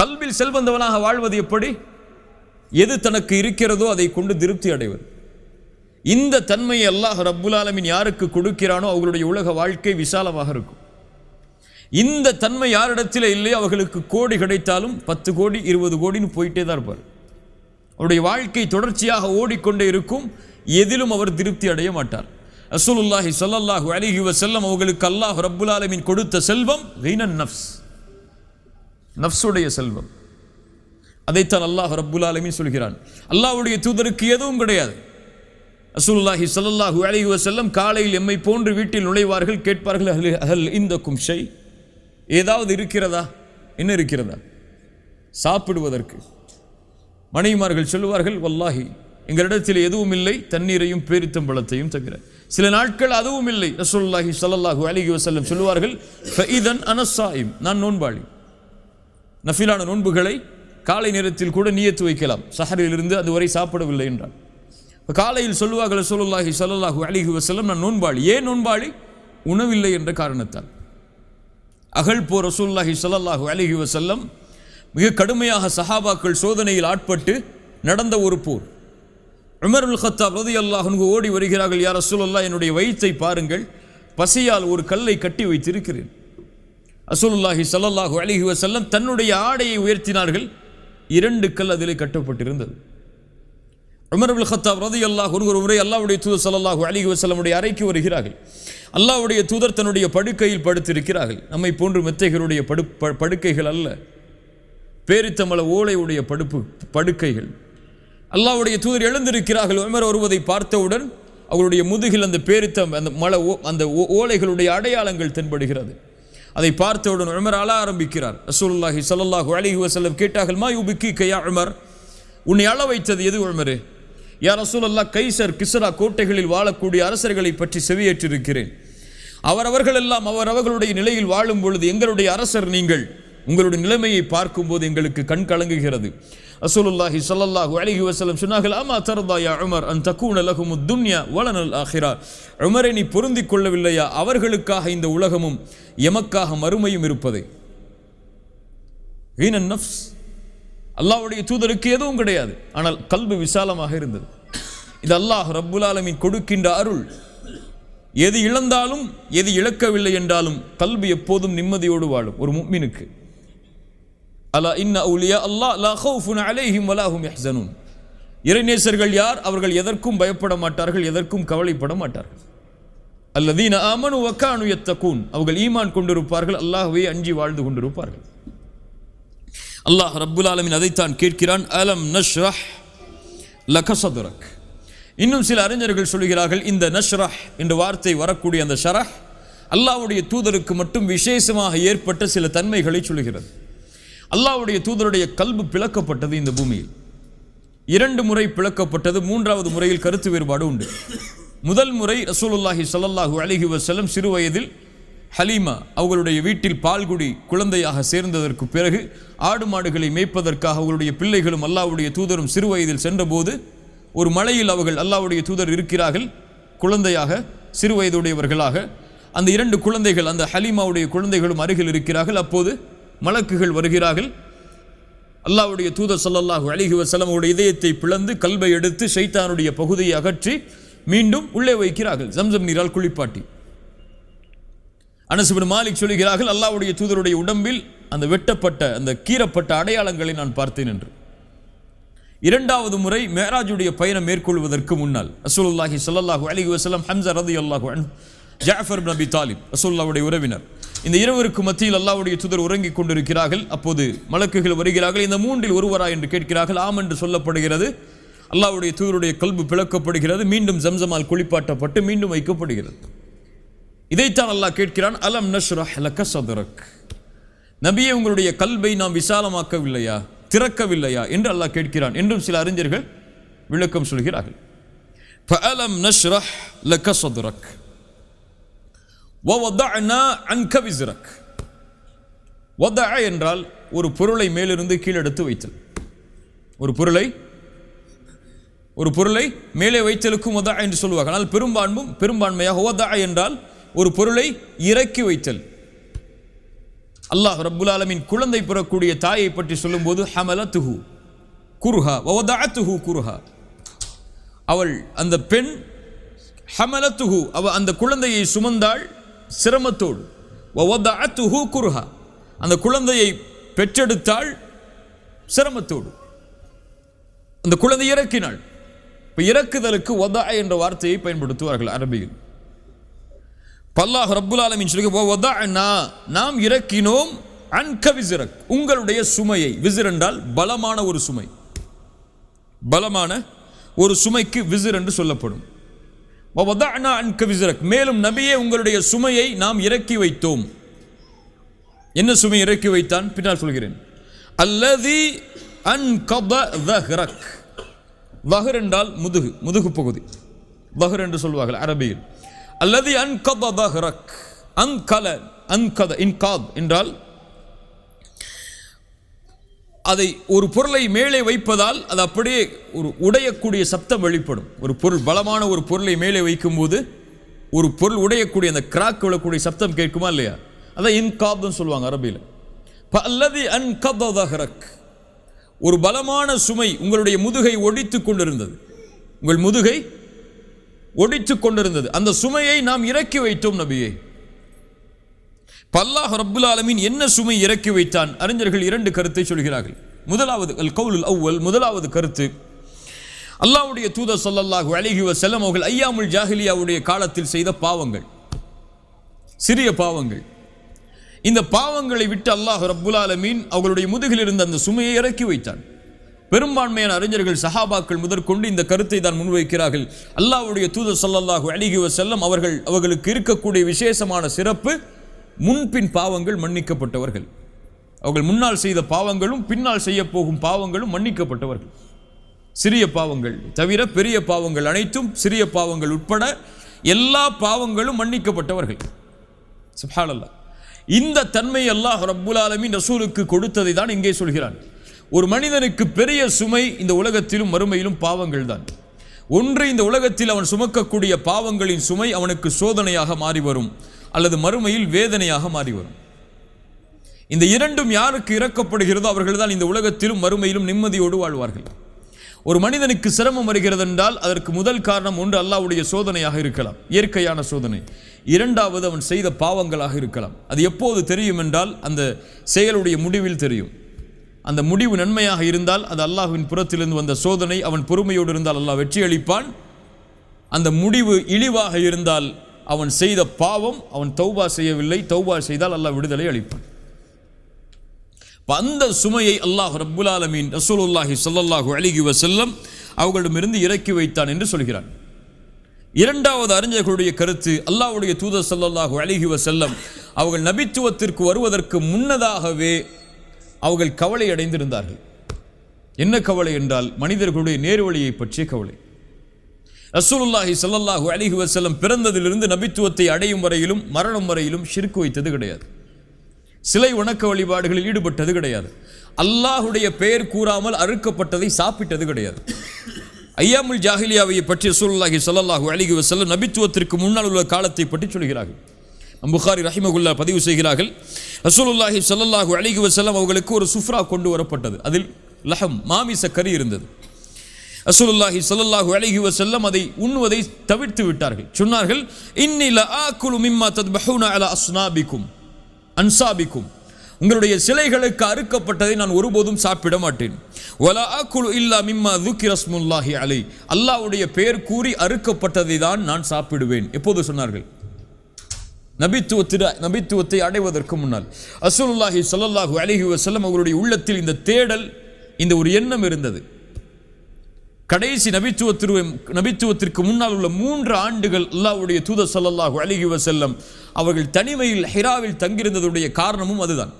கல்வில் செல்வந்தவனாக வாழ்வது எப்படி? எது தனக்கு இருக்கிறதோ அதை கொண்டு திருப்தி அடைவது. இந்த தன்மையை அல்லாஹ் ரப்புல் யாருக்கு கொடுக்கிறானோ அவர்களுடைய உலக வாழ்க்கை விசாலமாக இருக்கும். இந்த தன்மை யாரிடத்தில் இல்லையோ அவர்களுக்கு கோடி கிடைத்தாலும் பத்து கோடி இருபது கோடின்னு போயிட்டே தான் இருப்பார். அவருடைய வாழ்க்கை தொடர்ச்சியாக ஓடிக்கொண்டே இருக்கும். எதிலும் அவர் திருப்தி அடைய மாட்டார். அசுலுல்லாஹி ஸல்லல்லாஹு அலைஹி செல்லம் அவர்களுக்கு அல்லாஹ் ரப்புல் கொடுத்த செல்வம் நஃப்ஸ். நஃப்ஸுடைய செல்வம். அதைத்தான் அல்லாஹ் ரப்புல் ஆலமின் சொல்கிறான். அல்லாஹுடைய தூதருக்கு எதுவும் கிடையாது. அசுல்லாஹி ஸல்லல்லாஹு அலைஹி வசல்லம் காலையில் எம்மை போன்று வீட்டில் நுழைவார்கள் கேட்பார்கள் அஹல் அஹல் இந்த கும்ஷை ஏதாவது இருக்கிறதா? என்ன இருக்கிறதா? சாப்பிடுவதற்கு. மனைவிமார்கள் சொல்லுவார்கள் வல்லாஹி எங்களிடத்தில் எதுவும் இல்லை தண்ணீரையும் பேரித்தம்பழத்தையும் தவிர. சில நாட்கள் அதுவும் இல்லை ரசூல்லாஹி சல்லாஹூ அலிஹி வசல்லம் சொல்லுவார்கள் ஃபஇதன் அனஸ்ஸாயிம் நான் நோன்பாளி. நஃபிலான நோன்புகளை காலை நேரத்தில் கூட நீயத்து வைக்கலாம். சஹரிலிருந்து அதுவரை சாப்பிடவில்லை என்றான். இப்ப காலையில் சொல்லுவார்கள் ரசூலுல்லாஹி ஸல்லல்லாஹு அலிஹி வசலம் நான் நோன்பாளி. ஏன் நோன்பாளி? உணவில்லை என்ற காரணத்தால். அகல் போ ரசூல்லாஹி ஸல்லல்லாஹு அலிஹி வசல்லம் மிக கடுமையாக சஹாபாக்கள் சோதனையில் ஆட்பட்டு நடந்த ஒரு போர். உமருல் ஹத்தாப் ரதி அல்லாஹ் ஓடி வருகிறார்கள் யார் ரசூலுல்லாஹ் என்னுடைய வயிற்றை பாருங்கள் பசியால் ஒரு கல்லை கட்டி வைத்திருக்கிறேன். ரசூலுல்லாஹி ஸல்லல்லாஹு அலிஹி வசல்லம் தன்னுடைய ஆடையை உயர்த்தினார்கள். இரண்டு கல் அதிலே கட்டப்பட்டிருந்தது. உமர் அபுல் ஹத்தாப் ரதி அல்லாஹ் ஒரு முறை அல்லாவுடைய தூதர் சல்லாஹூ அலிஹி வசல்லமுடைய அறைக்கு வருகிறார்கள். அல்லாவுடைய தூதர் தன்னுடைய படுக்கையில் படுத்திருக்கிறார்கள். நம்மை போன்று மெத்தைகளுடைய படு படுக்கைகள் அல்ல. பேரித்தமல ஓலையுடைய படுப்பு படுக்கைகள். அல்லாவுடைய தூதர் எழுந்திருக்கிறார்கள். உமர் வருவதை பார்த்தவுடன் அவருடைய முதுகில் அந்த பேரித்தம் அந்த மல ஓ- அந்த ஓ- ஓலைகளுடைய அடையாளங்கள் தென்படுகிறது. அதை பார்த்தவுடன் உமர் அழ ஆரம்பிக்கிறார். ரசூலுல்லாஹி சல்லாஹூ அலைஹி வசல்லம் கேட்டார்கள் மா யுபிக்கி கையா உமர்? உன்னை அழ வைத்தது எது உமரே? யா ரசூலல்லாஹ் கைசர் கிசரா கோட்டைகளில் வாழக்கூடிய அரசர்களை பற்றி செவியேற்றிருக்கிறேன். அவரவர்கள் எல்லாம் அவரவர்களுடைய நிலையில் வாழும் பொழுது எங்களுடைய அரசர் நீங்கள் உங்களுடைய நிலைமையை பார்க்கும்போது எங்களுக்கு கண் கலங்குகிறது. ரசூலுல்லாஹி சல்லாஹூ அலைஹி வசலம் சொன்னார்கள் ஆமா தர்தா யா உமர் அன் தகூன லஹும் துன்யா வலனல் ஆகிறார் உமரை நீ பொருந்திக் கொள்ளவில்லையா? அவர்களுக்காக இந்த உலகமும் எமக்காக மறுமையும் இருப்பது. வீணன் நஃப்ஸ். அல்லாஹ்வுடைய தூதருக்கு எதுவும் கிடையாது. ஆனால் கல்வி விசாலமாக இருந்தது. இது அல்லாஹ் ரப்புல் கொடுக்கின்ற அருள். எது இழந்தாலும் எது இழக்கவில்லை என்றாலும் கல்வி எப்போதும் நிம்மதியோடு வாழும் ஒரு முக்மினுக்கு. அலா இன்ன உலியா அல்லா லா ஹவுஃபுன் அலைஹிம் வலாஹும் யஹ்சனூன் இறைநேசர்கள் யார்? அவர்கள் எதற்கும் பயப்பட மாட்டார்கள் எதற்கும் கவலைப்பட மாட்டார்கள். அல்லதீன ஆமனு வக்கானு யத்தகூன். அவர்கள் ஈமான் கொண்டிருப்பார்கள் அல்லாஹ்வை அஞ்சி வாழ்ந்து கொண்டிருப்பார்கள். அல்லாஹ் ரப்புல் ஆலமின் அதைத்தான் கேட்கிறான் அலம் நஷ்ரஹ் லக சதுரக். இன்னும் சில அறிஞர்கள் சொல்கிறார்கள் இந்த நஷ்ரஹ் என்ற வார்த்தை வரக்கூடிய அந்த ஷரஹ் அல்லாஹ்வுடைய தூதருக்கு மட்டும் விசேஷமாக ஏற்பட்ட சில தன்மைகளை சொல்கிறது. அல்லாவுடைய தூதருடைய கல்பு பிளக்கப்பட்டது இந்த பூமியில். இரண்டு முறை பிளக்கப்பட்டது மூன்றாவது முறையில் கருத்து வேறுபாடு உண்டு. முதல் முறை ரசூலுல்லாஹி சல்லாஹூ அலிஹி வசலம் சிறு வயதில் ஹலீமா அவர்களுடைய வீட்டில் பால்குடி குழந்தையாக சேர்ந்ததற்கு பிறகு ஆடு மாடுகளை மேய்ப்பதற்காக அவர்களுடைய பிள்ளைகளும் அல்லாவுடைய தூதரும் சிறு வயதில் சென்றபோது ஒரு மலையில் அவர்கள் அல்லாவுடைய தூதர் இருக்கிறார்கள் குழந்தையாக சிறு வயதுடையவர்களாக. அந்த இரண்டு குழந்தைகள் அந்த ஹலீமாவுடைய குழந்தைகளும் அருகில் இருக்கிறார்கள். அப்போது மலக்குகள் வருகிறார்கள். அல்லாஹ்வுடைய தூதர் சல்லல்லாஹு அழகி வஸல்லம் இதயத்தை பிளந்து கல்வை எடுத்து ஷைத்தானுடைய பகுதியை அகற்றி மீண்டும் உள்ளே வைக்கிறார்கள். ஜம்சம் நீரால் குளிப்பாட்டி. அனசுபின் மாலிக் சொல்கிறார்கள் அல்லாவுடைய தூதருடைய உடம்பில் அந்த வெட்டப்பட்ட அந்த கீறப்பட்ட அடையாளங்களை நான் பார்த்தேன் என்று. இரண்டாவது முறை மேராஜுடைய பயணம் மேற்கொள்வதற்கு முன்னால் அசூலுல்லாஹி சல்லாஹூ அலைஹி வசலம் ஹம்ஸா ரதி அல்லாஹூ ஜாஃபர் நபி தாலிப் அசூல்லாவுடைய உறவினர். இந்த இருவருக்கு மத்தியில் அல்லாவுடைய சுதர் உறங்கிக் கொண்டிருக்கிறார்கள். அப்போது மலக்குகள் வருகிறார்கள். இந்த மூன்றில் ஒருவரா என்று கேட்கிறார்கள். ஆம் என்று சொல்லப்படுகிறது. அல்லாவுடைய தூதருடைய கல்பு பிளக்கப்படுகிறது. மீண்டும் ஜம்சமால் குளிப்பாட்டப்பட்டு மீண்டும் வைக்கப்படுகிறது. இதைத்தான் அல்லாஹ் கேட்கிறான். அலம் நஷ்ரஹ் லக்க சதுரக். நபியை உங்களுடைய கல்வை நாம் விசாலமாக்கவில்லையா? திறக்கவில்லையா? என்று அல்லாஹ் கேட்கிறான். என்றும் சில அறிஞர்கள் விளக்கம் சொல்கிறார்கள். அலம் நஷ்ரஹ் லக்க சதுரக். அன்க விசிறக் வதா என்றால் ஒரு பொருளை மேலிருந்து கீழெடுத்து வைத்தல். ஒரு பொருளை ஒரு பொருளை மேலே வைத்தலுக்கும் வதா என்று சொல்லுவாங்க ஆனால் பெரும்பான்மும் பெரும்பான்மையாக வதா என்றால் ஒரு பொருளை இறக்கி வைத்தல். அல்லாஹ் ரபுல் ஆலமின் குழந்தை பெறக்கூடிய தாயை பற்றி சொல்லும்போது ஹமல துஹு குருஹா வவதா துஹு குருஹா. அவள் அந்த பெண் ஹமல துஹு அவ அந்த குழந்தையை சுமந்தாள் சிரமத்தோடு. வவதஅத்துஹு குருஹா. அந்த குழந்தையை பெற்றெடுத்தாள் சிரமத்தோடு. அந்த குழந்தை இறக்கினாள். இப்போ இறக்குதலுக்கு ஒதா என்ற வார்த்தையை பயன்படுத்துவார்கள் அரபியில். பல்லாஹ் ரப்புல் ஆலமின் சொல்லி வதஅனா நாம் இறக்கினோம் அன்க விசிறக். உங்களுடைய சுமையை விசிர் என்றால் பலமான ஒரு சுமை. பலமான ஒரு சுமைக்கு விசிர் என்று சொல்லப்படும். மேலும் நபியே உங்களுடைய சுமையை நாம் இறக்கி வைத்தோம். என்ன சுமை இறக்கி வைத்தான்? பின்னால் சொல்கிறேன். அல்லதி அன்கத வஹர் என்றால் முதுகு முதுகு பகுதி. வஹர் என்று சொல்வார்கள் அரபியில். அல்லது அன்கத தஹ்ரக் அன்கத இன்காத் என்றால் அதை ஒரு பொருளை மேலே வைப்பதால் அது அப்படியே ஒரு உடையக்கூடிய சப்தம் வெளிப்படும். ஒரு பொருள் பலமான ஒரு பொருளை மேலே வைக்கும்போது ஒரு பொருள் உடையக்கூடிய அந்த கிராக் விழக்கூடிய சப்தம் கேட்குமா இல்லையா? அதான் இன்காப்னு சொல்லுவாங்க அரபியில். அல்லது அன்கத ஒரு பலமான சுமை உங்களுடைய முதுகை ஒடித்து கொண்டிருந்தது. உங்கள் முதுகை ஒடித்து கொண்டிருந்தது. அந்த சுமையை நாம் இறக்கி வைத்தோம் நபியை. பல்லாஹ் ரப்புல் ஆலமீன் என்ன சுமை இறக்கி வைத்தான்? அறிஞர்கள் இரண்டு கருத்தை சொல்கிறார்கள். முதலாவது அல் கவுலுல் அவ்வல் முதலாவது கருத்து அல்லாவுடைய தூதர் சொல்லல்லாஹு அலைஹி செல்லம் அவர்கள் ஐயாமுல் ஜாஹிலியாவுடைய காலத்தில் செய்த பாவங்கள் சிறிய பாவங்கள். இந்த பாவங்களை விட்டு அல்லாஹ் ரப்புல் ஆலமீன் அவர்களுடைய முதுகில் இருந்த அந்த சுமையை இறக்கி வைத்தான். பெரும்பான்மையான அறிஞர்கள் சஹாபாக்கள் முதற்கொண்டு இந்த கருத்தை தான் முன்வைக்கிறார்கள். அல்லாவுடைய தூதர் ஸல்லல்லாஹு அலைஹி செல்லம் அவர்கள் அவர்களுக்கு இருக்கக்கூடிய விசேஷமான சிறப்பு முன்பின் பாவங்கள் மன்னிக்கப்பட்டவர்கள். அவர்கள் முன்னால் செய்த பாவங்களும் பின்னால் செய்ய போகும் பாவங்களும் மன்னிக்கப்பட்டவர்கள். சிறிய பாவங்கள் தவிர பெரிய பாவங்கள் அனைத்தும் சிறிய பாவங்கள் உட்பட எல்லா பாவங்களும் மன்னிக்கப்பட்டவர்கள். சுப்ஹானல்லாஹ். இந்த தன்மை அல்லாஹ் ரப்புல் ஆலமின் ரசூலுக்கு கொடுத்ததை தான் இங்கே சொல்கிறான். ஒரு மனிதனுக்கு பெரிய சுமை இந்த உலகத்திலும் மறுமையிலும் பாவங்கள் தான். ஒன்று இந்த உலகத்தில் அவன் சுமக்கக்கூடிய பாவங்களின் சுமை அவனுக்கு சோதனையாக மாறி வரும். அல்லது மறுமையில் வேதனையாக மாறி வரும் இந்த இரண்டும் யாருக்கு இறக்கப்படுகிறதோ அவர்கள் தான் இந்த உலகத்திலும் மறுமையிலும் நிம்மதியோடு வாழ்வார்கள். ஒரு மனிதனுக்கு சிரமம் வருகிறது என்றால் அதற்கு முதல் காரணம் ஒன்று அல்லாவுடைய சோதனையாக இருக்கலாம். இயற்கையான சோதனை. இரண்டாவது அவன் செய்த பாவங்களாக இருக்கலாம். அது எப்போது தெரியும் என்றால் அந்த செயலுடைய முடிவில் தெரியும். அந்த முடிவு நன்மையாக இருந்தால் அது அல்லாஹ்வின் புறத்திலிருந்து வந்த சோதனை அவன் பொறுமையோடு இருந்தால் அல்லாஹ் வெற்றி அளிப்பான் அந்த முடிவு இழிவாக இருந்தால் அவன் செய்த பாவம் அவன் தௌபா செய்யவில்லை. தௌபா செய்தால் அல்லாஹ் விடுதலை அளிப்பான். அந்த சுமையை அல்லாஹ் ரப்புல் ஆலமீன் ரசூலுல்லாஹி சொல்லல்லாஹு அலைஹி வசல்லம் அவர்களிடமிருந்து இறக்கி வைத்தான் என்று சொல்கிறான். இரண்டாவது அறிஞர்களுடைய கருத்து அல்லாஹுடைய தூதர் ஸல்லல்லாஹு அலைஹி வசல்லம் அவர்கள் நபித்துவத்திற்கு வருவதற்கு முன்னதாகவே அவர்கள் கவலை அடைந்திருந்தார்கள். என்ன கவலை என்றால் மனிதர்களுடைய நேர்வழியை பற்றிய கவலை. ரசூலுல்லாஹி ஸல்லல்லாஹு அலிஹி வசல்லம் பிறந்ததிலிருந்து நபித்துவத்தை அடையும் வரையிலும் மரணம் வரையிலும் ஷிர்க் வைத்தது கிடையாது. சிலை வணக்க வழிபாடுகளில் ஈடுபட்டது கிடையாது. அல்லாஹுடைய பெயர் கூறாமல் அறுக்கப்பட்டதை சாப்பிட்டது கிடையாது. ஐயாமுல் ஜாஹிலியாவை பற்றி ரசூலுல்லாஹி ஸல்லல்லாஹு அலிஹி வசல்லம் நபித்துவத்திற்கு முன்னால் உள்ள காலத்தை பற்றி சொல்கிறார்கள். புகாரி ரஹிமகுல்லா பதிவு செய்கிறார்கள் ரசூலுல்லாஹி ஸல்லல்லாஹு அலிஹி வசல்லம் அவர்களுக்கு ஒரு சுஃப்ரா கொண்டு வரப்பட்டது. அதில் லஹம் மாமிச கறி இருந்தது. ரசூலுல்லாஹி ஸல்லல்லாஹு அலைஹி வசல்லம் அதை உண்ணுவதை தவிர்த்து விட்டார்கள். சொன்னார்கள் இன்னில லஆகுலு மிம்மா தத்பஹூன அலா அஸ்னாபிக்கும் அன்சாபிக்கும். உங்களுடைய சிலைகளுக்கு அறுக்கப்பட்டதை நான் ஒருபோதும் சாப்பிட மாட்டேன். ஒலா ஆக்குழு இல்லா மிம்மா துக்கி ரஸ்முல்லாஹி அலை. அல்லாவுடைய பெயர் கூறி அறுக்கப்பட்டதை தான் நான் சாப்பிடுவேன். எப்போது சொன்னார்கள்? நபித்துவத்திட நபித்துவத்தை அடைவதற்கு முன்னால். அசூலுல்லாஹி சல்லாஹூ அலிஹி வசல்லம் அவருடைய உள்ளத்தில் இந்த தேடல் இந்த ஒரு எண்ணம் இருந்தது. கடைசி நபித்துவத்திற்கு நபித்துவத்திற்கு முன்னால் உள்ள மூன்று ஆண்டுகள் அல்லாவுடைய தூத ஸல்லல்லாஹு அழகி வசல்லம் அவர்கள் தனிமையில் ஹிராவில் தங்கியிருந்ததுடைய காரணமும் அதுதான்.